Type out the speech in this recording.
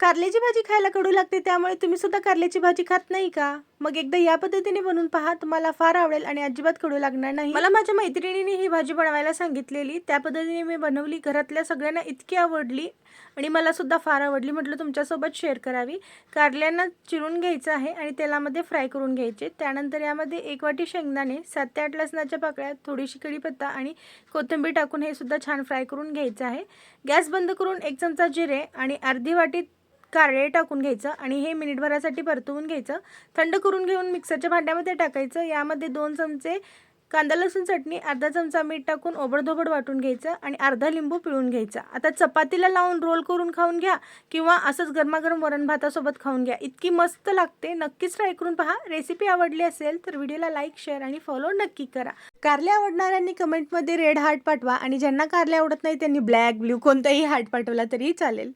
कारल्याची भाजी खायला कडू लागते त्यामुळे तुम्ही सुद्धा कारल्याची भाजी खात नाही का? मग एकदा या पद्धतीने बनवून पहा तुम्हाला फार आवडेल आणि अजिबात कडू लागणार नाही. मला माझ्या मैत्रिणीने ही भाजी बनवायला सांगितलेली. त्या पद्धतीने मी बनवली घरातल्या सगळ्यांना इतकी आवडली आणि मला सुद्धा फार आवडली. म्हटलं तुमच्यासोबत शेअर करावी. कारल्यांना चिरून घ्यायचं आहे आणि तेलामध्ये फ्राय करून घ्यायचे. त्यानंतर यामध्ये एक वाटी शेंगदाणे सात ते आठ लसणाच्या पाकळ्या थोडीशी कढीपत्ता आणि कोथिंबीर टाकून हे सुद्धा छान फ्राय करून घ्यायचं आहे. गॅस बंद करून एक चमचा जिरे आणि अर्धी वाटी कारळे टाकून घ्यायचं आणि हे मिनिटभरासाठी परतवून घ्यायचं. थंड करून घेऊन मिक्सरच्या भांड्यामध्ये टाकायचं. यामध्ये दोन चमचे कांदा लसूण चटणी अर्धा चमचा मीठ टाकून ओबडधोबड वाटून घ्यायचं आणि अर्धा लिंबू पिळून घ्यायचा. आता चपातीला लावून रोल करून खाऊन घ्या किंवा असंच गरमागरम वरण भातासोबत खाऊन घ्या. इतकी मस्त लागते. नक्कीच ट्राय करून पहा. रेसिपी आवडली असेल तर व्हिडिओला लाईक शेअर आणि फॉलो नक्की करा. कारले आवडणाऱ्यांनी कमेंटमध्ये रेड हार्ट पाठवा आणि ज्यांना कारले आवडत नाही त्यांनी ब्लॅक ब्ल्यू कोणताही हार्ट पाठवला तरीही चालेल.